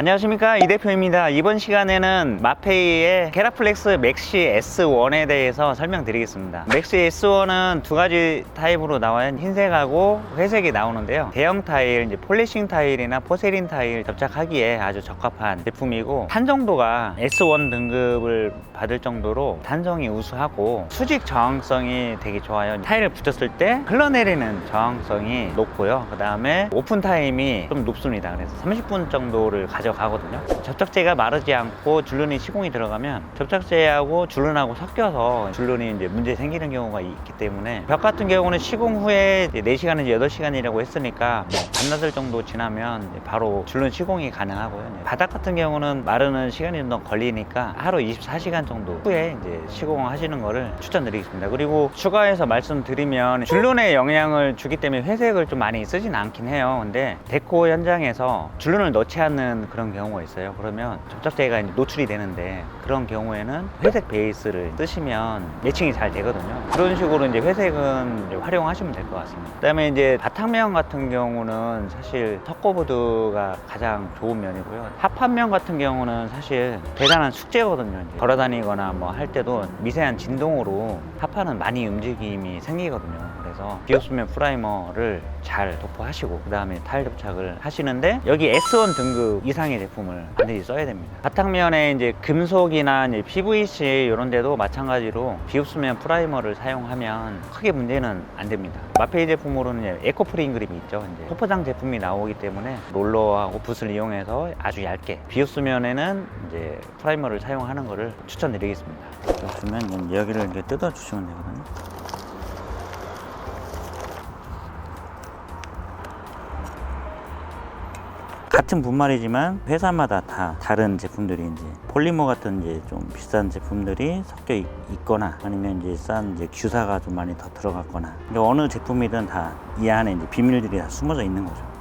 안녕하십니까. 이 대표입니다. 이번 시간에는 마페이의 케라플렉스 맥시 S1에 대해서 설명드리겠습니다. 맥시 S1은 두 가지 타입으로 나와요. 흰색하고 회색이 나오는데요. 대형 타일 이제 폴리싱 타일이나 포세린 타일 접착하기에 아주 적합한 제품이고 탄정도가 S1 등급을 받을 정도로 단성이 우수하고 수직 저항성이 되게 좋아요. 타일을 붙였을 때 흘러내리는 저항성이 높고요. 그 다음에 오픈 타임이 좀 높습니다. 그래서 30분 정도를 가져 가거든요. 접착제가 마르지 않고 줄눈이 시공이 들어가면 접착제하고 줄눈하고 섞여서 줄눈이 이제 문제 생기는 경우가 있기 때문에 벽 같은 경우는 시공 후에 이제 4시간인지 8시간이라고 했으니까 뭐 반나절 정도 지나면 바로 줄눈 시공이 가능하고요. 네. 바닥 같은 경우는 마르는 시간이 좀 더 걸리니까 하루 24시간 정도 후에 이제 시공하시는 거를 추천드리겠습니다. 그리고 추가해서 말씀드리면 줄눈에 영향을 주기 때문에 회색을 좀 많이 쓰진 않긴 해요. 근데 데코 현장에서 줄눈을 넣지 않는 그런 경우가 있어요. 그러면 접착제가 이제 노출이 되는데 그런 경우에는 회색 베이스를 쓰시면 매칭이 잘 되거든요. 그런 식으로 이제 회색은 이제 활용하시면 될 것 같습니다. 그 다음에 이제 바탕면 같은 경우는 사실 석고보드가 가장 좋은 면이고요. 합판면 같은 경우는 사실 대단한 숙제거든요. 걸어다니거나 뭐 할 때도 미세한 진동으로 합판은 많이 움직임이 생기거든요. 그래서 비오스면 프라이머를 잘 도포하시고 그 다음에 타일 접착을 하시는데 여기 S1 등급 이상 의 제품을 반드시 써야 됩니다. 바탕면에 이제 금속이나 이제 PVC 이런 데도 마찬가지로 비옵수면 프라이머를 사용하면 크게 문제는 안 됩니다. 마페이 제품으로는 에코프린 그립이 있죠. 이제 소포장 제품이 나오기 때문에 롤러하고 붓을 이용해서 아주 얇게 비옵수면에는 이제 프라이머를 사용하는 것을 추천드리겠습니다. 그러면 여기를 이렇게 뜯어 주시면 되거든요 같은 분말이지만 회사마다 다 다른 제품들이 이제 폴리머 같은 이제 좀 비싼 제품들이 섞여 있, 거나 아니면 이제 싼 이제 규사가 좀 많이 더 들어갔거나 어느 제품이든 다 이 안에 이제 비밀들이 다 숨어져 있는 거죠.